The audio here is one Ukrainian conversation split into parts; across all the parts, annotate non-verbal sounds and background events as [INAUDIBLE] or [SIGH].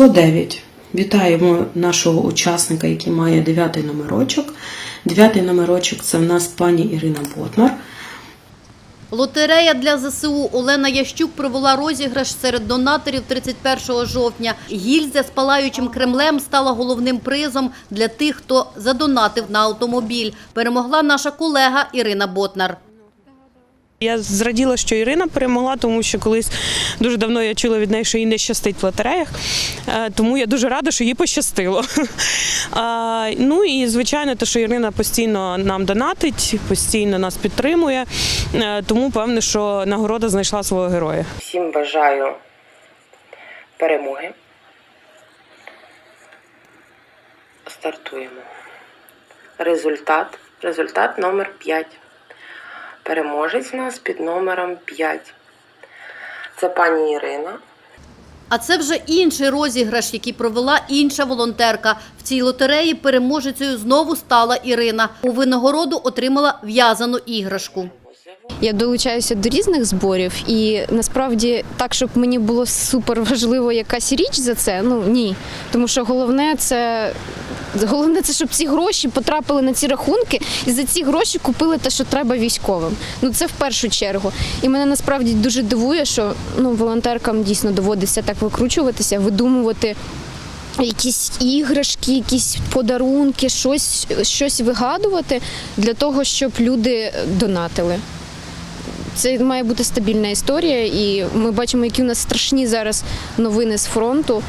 Число 9. Вітаємо нашого учасника, який має дев'ятий номерочок. Дев'ятий номерочок це в нас пані Ірина Ботмар. Лотерея для ЗСУ Олена Ящук провела розіграш серед донаторів 31 жовтня. Гільза з палаючим Кремлем стала головним призом для тих, хто задонатив на автомобіль. Перемогла наша колега Ірина Ботнар. Я зраділа, що Ірина перемогла, тому що колись дуже давно я чула від неї, що їй не щастить в лотереях. Е, Тому я дуже рада, що їй пощастило. [LAUGHS] Ну і звичайно, те, що Ірина постійно нам донатить, постійно нас підтримує. Е, Тому певне, що нагорода знайшла свого героя. Всім бажаю перемоги. Стартуємо. Результат. Результат номер 5. Переможець у нас під номером 5. Це пані Ірина. А це вже інший розіграш, який провела інша волонтерка. В цій лотереї переможецею знову стала Ірина. У винагороду отримала в'язану іграшку. Я долучаюся до різних зборів, і насправді так, щоб мені було супер важливо якась річ за це. Ну ні. Тому що головне це. Головне, це щоб ці гроші потрапили на ці рахунки, і за ці гроші купили те, що треба військовим. Ну це в першу чергу. І мене насправді дуже дивує, що ну волонтеркам дійсно доводиться так викручуватися, видумувати якісь іграшки, якісь подарунки, щось, щось вигадувати для того, щоб люди донатили. Це має бути стабільна історія, і ми бачимо, які у нас страшні зараз новини з фронту.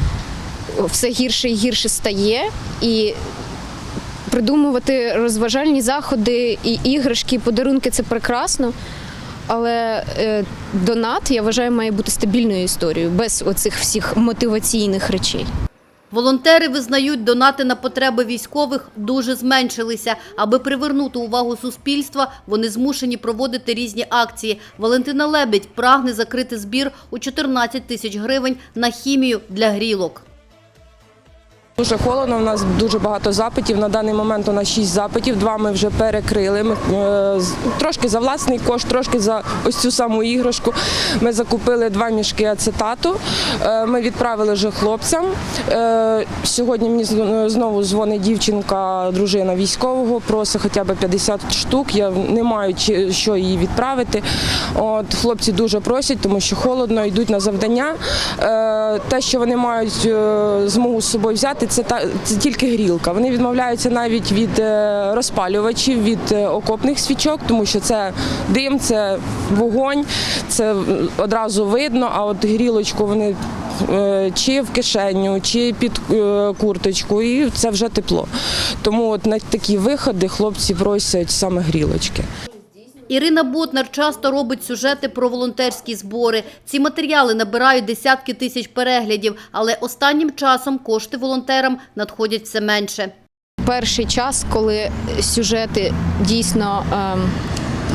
Все гірше і гірше стає. І придумувати розважальні заходи і іграшки, і подарунки це прекрасно. Але е, донат, я вважаю, має бути стабільною історією, без оцих всіх мотиваційних речей. Волонтери визнають, донати на потреби військових дуже зменшилися. Аби привернути увагу суспільства, вони змушені проводити різні акції. Валентина Лебедь прагне закрити збір у 14 тисяч гривень на хімію для грілок. Дуже холодно, у нас дуже багато запитів. На даний момент у нас шість запитів, два ми вже перекрили. Ми, е, трошки за власний кошт, трошки за ось цю саму іграшку. Ми закупили два мішки ацетату. Е, ми відправили вже хлопцям. Е, сьогодні мені знову дзвонить дівчинка, дружина військового, просить хоча б 50 штук. Я не маю що їй відправити. От, хлопці дуже просять, тому що холодно, йдуть на завдання. Те, що вони мають змогу з собою взяти, це, та, це тільки грілка. Вони відмовляються навіть від е, розпалювачів, від е, окопних свічок, тому що це дим, це вогонь, це одразу видно, а от грілочку вони е, чи в кишеню, чи під курточку, і це вже тепло. Тому от на такі виходи хлопці просять саме грілочки. Ірина Ботнар часто робить сюжети про волонтерські збори. Ці матеріали набирають десятки тисяч переглядів, але останнім часом кошти волонтерам надходять все менше. перший час, коли сюжети дійсно ем,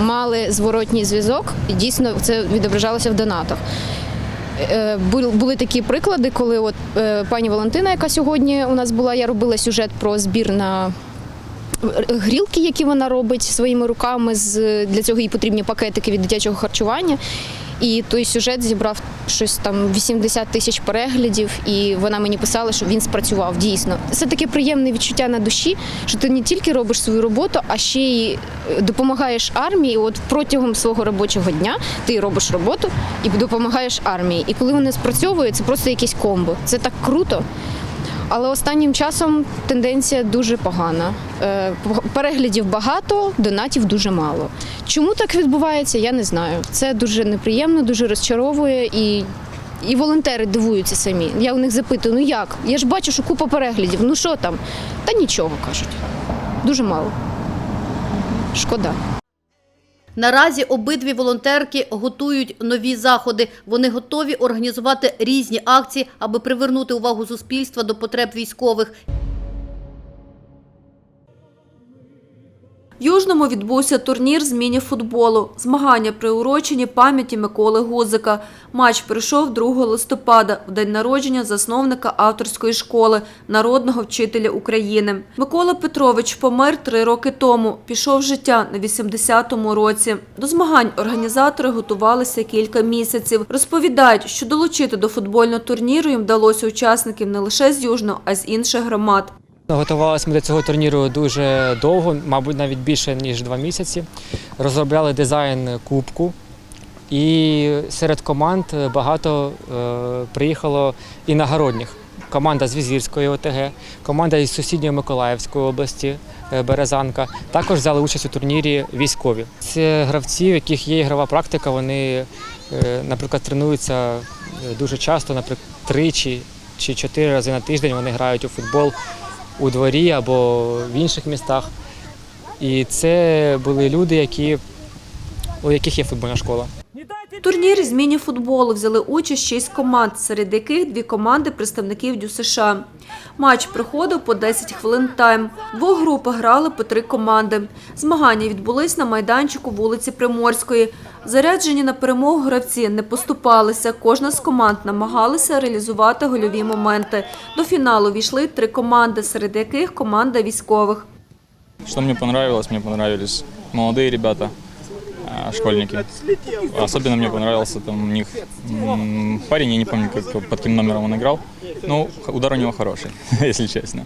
мали зворотній зв'язок, дійсно це відображалося в донатах. Е, Були такі приклади, коли от е, пані Валентина, яка сьогодні у нас була, я робила сюжет про збір на грілки, які вона робить своїми руками. Для цього їй потрібні пакетики від дитячого харчування. І той сюжет зібрав щось там 80 тисяч переглядів, і вона мені писала, що він спрацював дійсно. Це таке приємне відчуття на душі, що ти не тільки робиш свою роботу, а ще й е, допомагаєш армії. От протягом свого робочого дня ти робиш роботу і допомагаєш армії. І коли вони спрацьовують, це просто якесь комбо. Це так круто. Але останнім часом тенденція дуже погана. Е, Переглядів багато, донатів дуже мало. Чому так відбувається, я не знаю. Це дуже неприємно, дуже розчаровує і. І волонтери дивуються самі. Я у них запитую, ну як? Я ж бачу, що купа переглядів. Ну що там? Та нічого кажуть. Дуже мало. Шкода. Наразі обидві волонтерки готують нові заходи. Вони готові організувати різні акції, аби привернути увагу суспільства до потреб військових. Южному відбувся турнір з міні-футболу. Змагання приурочені пам'яті Миколи Гузика. Матч прийшов 2 листопада, в день народження засновника авторської школи, народного вчителя України. Микола Петрович помер три роки тому. Пішов життя на 80-му році. До змагань організатори готувалися кілька місяців. Розповідають, що долучити до футбольного турніру їм вдалося учасників не лише з Южного, а й з інших громад. Готувалися ми до цього турніру дуже довго, мабуть, навіть більше ніж два місяці. Розробляли дизайн кубку, і серед команд багато е, приїхало іногородніх. Команда з Візірської ОТГ, команда із сусідньої Миколаївської області е, Березанка. Також взяли участь у турнірі військові. Це гравці, у яких є ігрова практика. Вони, е, наприклад, тренуються е, дуже часто, наприклад, тричі чи чотири рази на тиждень вони грають у футбол у дворі або в інших містах. І це були люди, які, у яких є футбольна школа. В турнірі з міні-футболу взяли участь шість команд, серед яких дві команди представників ДЮСШ. США. Матч проходив по 10 хвилин тайм. Двох групах грали по три команди. Змагання відбулись на майданчику вулиці Приморської. Заряджені на перемогу гравці не поступалися. Кожна з команд намагалася реалізувати гольові моменти. До фіналу війшли три команди, серед яких команда військових. Мне понравилось? Мне понравились молодые ребята, а, школьники. Особенно мне понравился там у них парень, я не помню, как, под каким номером он играл. Ну, х- удар у него хороший, [LAUGHS] если честно.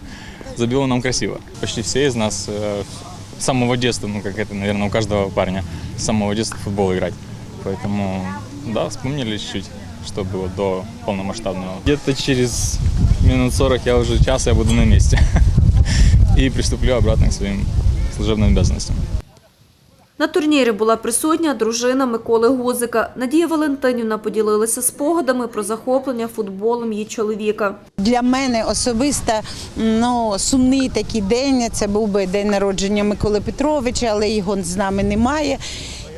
Забил он нам красиво. Почти все из нас э, с самого детства, ну, как это, наверное, у каждого парня, с самого детства в футбол играть. Поэтому, да, вспомнили чуть-чуть, что было до полномасштабного. Где-то через минут 40 я уже час, я буду на месте. [LAUGHS] и приступлю обратно к своим служебным обязанностям. На турнірі була присутня дружина Миколи Гузика. Надія Валентинівна поділилася спогадами про захоплення футболом її чоловіка. Для мене особисто ну, сумний такий день. Це був би день народження Миколи Петровича, але його з нами немає.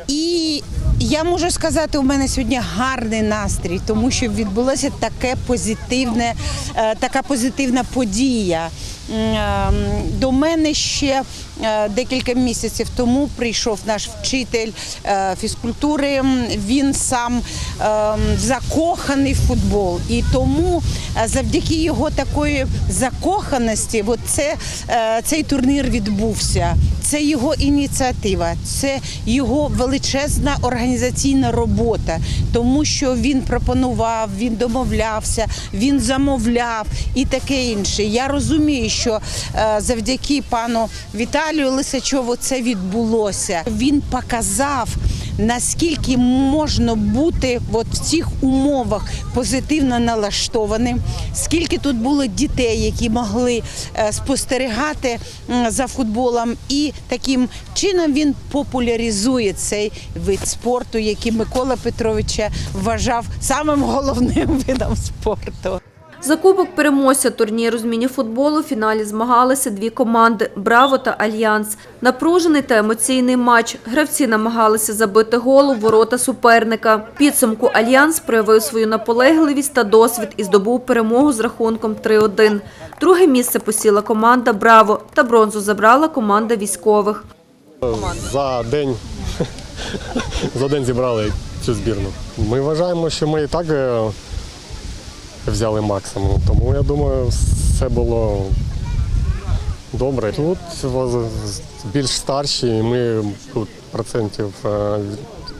І я можу сказати, у мене сьогодні гарний настрій, тому що відбулося таке позитивне, е, така позитивна подія. Е, До мене ще декілька місяців тому прийшов наш вчитель е, фізкультури. Він сам е, закоханий в футбол. І тому е, завдяки його такої закоханості, от це, е, цей турнір відбувся. Це його ініціатива, це його величезна організаційна робота, тому що він пропонував, він домовлявся, він замовляв і таке інше. Я розумію, що е, завдяки пану Віталію Лисачову це відбулося. Він показав. Наскільки можна бути от в цих умовах позитивно налаштованим, скільки тут було дітей, які могли е, спостерігати за футболом, і таким чином він популяризує цей вид спорту, який Микола Петровича вважав самим головним [LAUGHS] видом спорту. За кубок переможця турніру з міні-футболу в фіналі змагалися дві команди Браво та Альянс. Напружений та емоційний матч. Гравці намагалися забити гол у ворота суперника. Підсумку Альянс проявив свою наполегливість та досвід і здобув перемогу з рахунком 3-1. Друге місце посіла команда Браво та бронзу забрала команда військових. за день, [LAUGHS] за день зібрали цю збірну. Ми вважаємо, що ми і так е, взяли максимум. Тому я думаю, все було добре. Тут більш старші, і ми тут процентів е,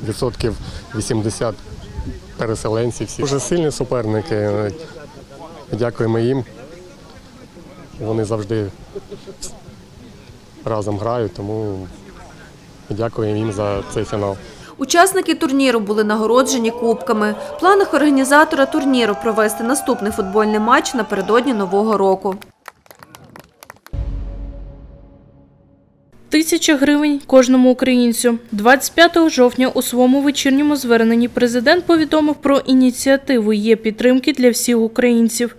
відсотків 80 переселенців. Дуже сильні суперники. Дякуємо їм. Вони завжди разом грають, тому Дякую їм за цей фінал. Учасники турніру були нагороджені кубками. В планах організатора турніру провести наступний футбольний матч напередодні Нового року. Тисяча гривень кожному українцю. 25 жовтня у своєму вечірньому зверненні президент повідомив про ініціативу є підтримки для всіх українців.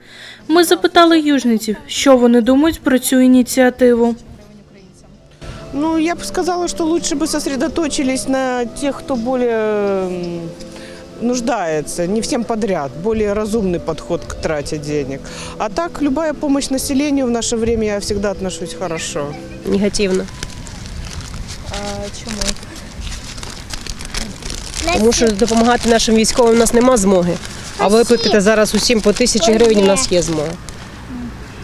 Ми запитали южниців, що вони думають про цю ініціативу. Ну, я бы сказала, что лучше бы сосредоточились на тех, кто более м, нуждается, не всем подряд, более разумный подход к трате денег. А так, любая помощь населению в наше время я всегда отношусь хорошо. негативно. чому? Тому що допомагати нашим військовим у нас нема змоги. А виплатити зараз усім по тисячі гривень у нас є змога.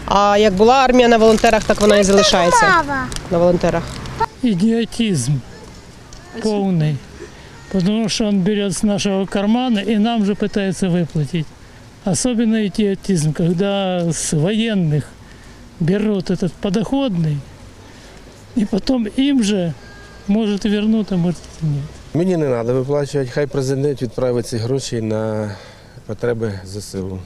А як була армія на волонтерах, так вона і залишається на волонтерах. идиотизм полный. Потому что он берет с нашего кармана и нам же пытается выплатить. Особенно идиотизм, когда с военных берут этот подоходный, и потом им же может вернуть, а может и нет. Мені не треба виплачувати, хай президент відправить ці гроші на потреби ЗСУ.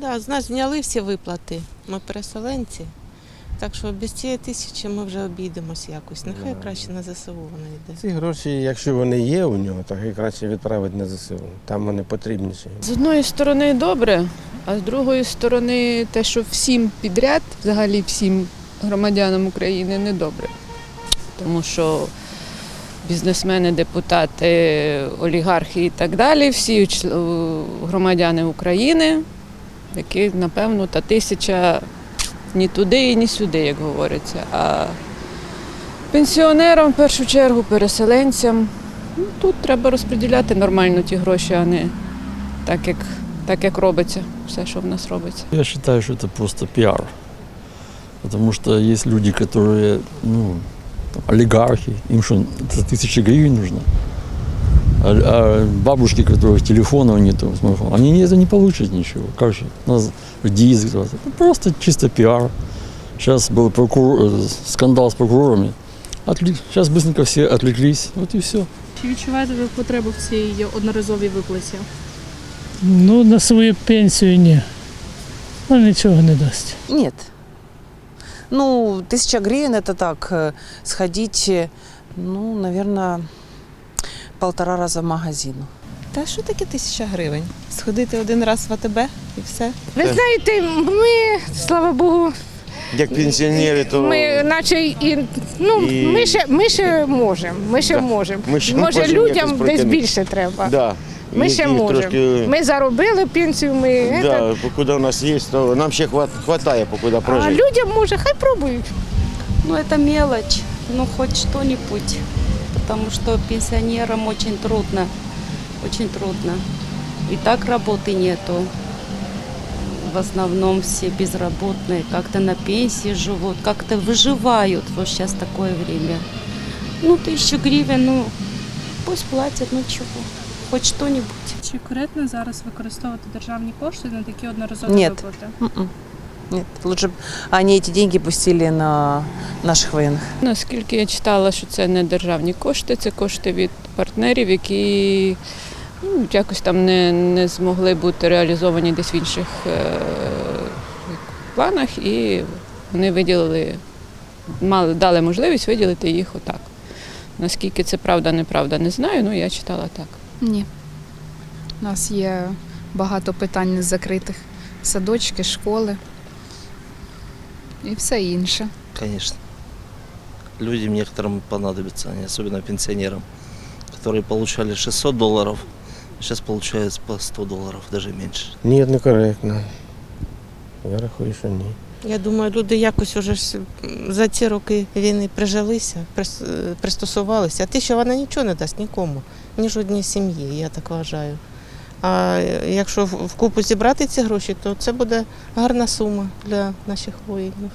Да, з нас зняли всі виплати. Ми переселенці. Так що без цієї тисячі ми вже обійдемось якось. Нехай краще на ЗСУ вона йде. Ці гроші, якщо вони є у нього, то хай краще відправить на ЗСУ. Там вони потрібніші. З одної сторони добре, а з другої сторони те, що всім підряд, взагалі всім громадянам України не добре. Тому що бізнесмени, депутати, олігархи і так далі, всі громадяни України, які, напевно, та тисяча ні туди, ні сюди, як говориться. А пенсіонерам в першу чергу, переселенцям. Ну, тут треба розподіляти нормально ті гроші, а не так, як, так, як робиться, все, що в нас робиться. Я считаю, что это просто пиар. Потому что есть люди, которые, ну, там, олигархи, им что, за тысячи гривен нужно. А, а бабушки, у которых телефонов нету, смартфона, они не- это не получат ничего. Как же? Нас в ДИИС это просто чисто пиар. Сейчас был прокурор, э, скандал с прокурорами. Отвлек- Сейчас быстренько все отвлеклись. Вот и все. Чи відчуваєте ви потребу в цій одноразовій виплаті? Ну, на свою пенсію ні. Ну, нічого не дасть. Ні. Ну, тисяча гривень це так, е, сходить, е, ну, мабуть, полтора рази в магазин. Та що таке тисяча гривень? Сходити один раз в АТБ і все. Ви знаєте, ми, слава Богу, Як пенсіонери, то ми наче і ну І- ми ще ми ще можемо. Ми ще Да. можемо. Може можемо людям десь більше треба. да. Ми ще можемо. трошки- Ми заробили пенсію. Ми это. Да, у нас є, то нам ще хват, хватає, покуда а людям може, хай пробують. Ну, это мелочь, ну, хоть что-нибудь, потому что пенсионерам очень трудно, очень трудно. И так работы нету. В основном все безработные, как-то на пенсии живут, как-то выживают. Вот сейчас такое время. Ну, тысячу гривен, ну, пусть платят, ну чего, хоть что-нибудь. Чи коректно зараз використовувати державні кошти на такі одноразові Ні. виплати? Нет, Лучше б они эти деньги пустили на наших военных. Наскільки я читала, що це не державні кошти, це кошти від партнерів, які ну, якось там не, не змогли бути реалізовані десь в інших е, планах, і вони виділили, мали, дали можливість виділити їх отак. Наскільки це правда, неправда, не знаю, ну я читала так. Ні. У нас є багато питань незакритих. Садочки, школи і все інше. Конечно. Людям некоторым понадобится, они, особенно пенсионерам, которые получали 600 долларов, сейчас получают по 100 долларов, даже меньше. Ні, некоректно. Я рахую, що ні. Я думаю, люди якось уже ж за ці роки війни прижилися, прис- е, пристосувалися. А тисяча вона нічого не дасть нікому, ні жодній сім'ї, я так вважаю. А якщо в- вкупу зібрати ці гроші, то це буде гарна сума для наших воїнів.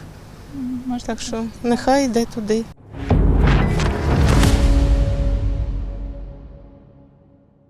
Так що нехай йде туди.